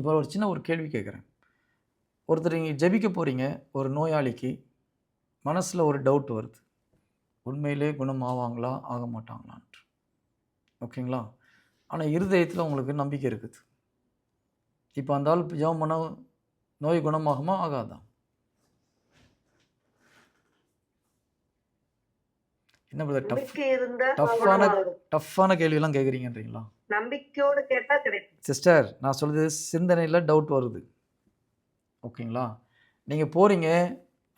இப்போ ஒரு சின்ன ஒரு கேள்வி கேட்குறேன். ஒருத்தர் நீங்கள் ஜெபிக்க போகிறீங்க ஒரு நோயாளிக்கு மனசில் ஒரு டவுட் வருது. உண்மையிலே குணம் ஆவாங்களா ஆக மாட்டாங்களான்ட்டு. ஓகேங்களா? ஆனால் இருதயத்தில் உங்களுக்கு நம்பிக்கை இருக்குது. இப்போ அந்த ஆள் ஜெபம் பண்ண நோய் குணமாகுமா ஆகாதா? என்ன பிரதர் டஃப் டஃப்பான. டஃப்பான கேள்வியெல்லாம் கேட்குறீங்கன்றீங்களா நம்பிக்கையோடு கேட்டா கிடைக்கும். சிஸ்டர் நான் சொல்கிறது சிந்தனையில் டவுட் வருது. ஓகேங்களா நீங்கள் போகிறீங்க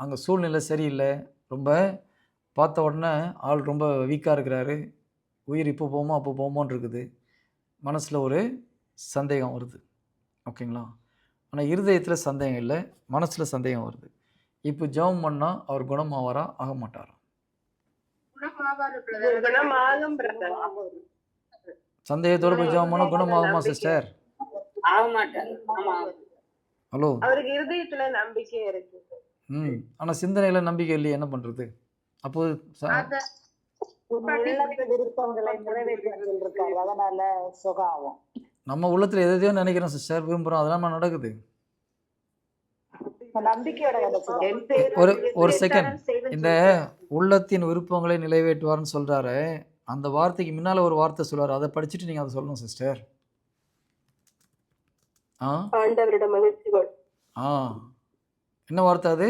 அங்கே சூழ்நிலை சரியில்லை ரொம்ப பார்த்த உடனே ஆள் ரொம்ப வீக்காக இருக்கிறாரு உயிர் இப்போ போமோ அப்போ போமோன்னு இருக்குது. மனசில் ஒரு சந்தேகம் வருது. ஓகேங்களா ஆனால் இருதயத்தில் சந்தேகம் இல்லை மனசில் சந்தேகம் வருது. இப்போ ஜெபம் பண்ணால் அவர் குணமாவாரா ஆக மாட்டாரா. சந்தேகத்தோடு போய் ஜெபம் குணமாகுமா சிஸ்டர்? ஹலோ. அவருக்கு இருதயத்துல நம்பிக்கை இருக்கு. ம். ஆனால் சிந்தனையில் நம்பிக்கை இல்லையே என்ன சுகம் ஆகும். நம்ம உள்ளத்தில் எதையோ நினைக்கிறோம் சிஸ்டர். விரும்புகிறோம் அதெல்லாம் நடக்குது இப்ப நம்பிக்கையோட கிடைச்சது என் பேரில் ஒரு- ஒரு செய்வேன் இந்த உள்ளத்தின் விருப்பங்களை நிறைவேற்றுவார்னு சொல்கிறாரு அந்த வார்த்தைக்கு முன்னால் ஒரு வார்த்தை சொல்றாரு அதை படிச்சுட்டு நீங்கள் அதை சொல்லணும் சிஸ்டர் ஆ? ஆண்டவரிடம் மகிழ்ச்சிகள் ஆ. என்ன வார்த்தை அது?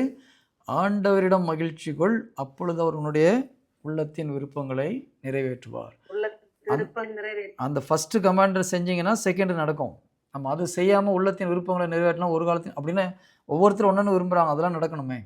ஆண்டவரிடம் மகிழ்ச்சி கொள். அப்பொழுது அவர் உன்னுடைய உள்ளத்தின் விருப்பங்களை நிறைவேற்றுவார். அந்த ஃபஸ்ட்டு கமாண்டர் செஞ்சீங்கன்னா செகண்ட் நடக்கும். நம்ம அது செய்யாமல் உள்ளத்தின் விருப்பங்களை நிறைவேற்றினா ஒரு காலத்தின் அப்படின்னு ஒவ்வொருத்தரும் ஒன்று விரும்புகிறாங்க அதெல்லாம் நடக்கணுமே.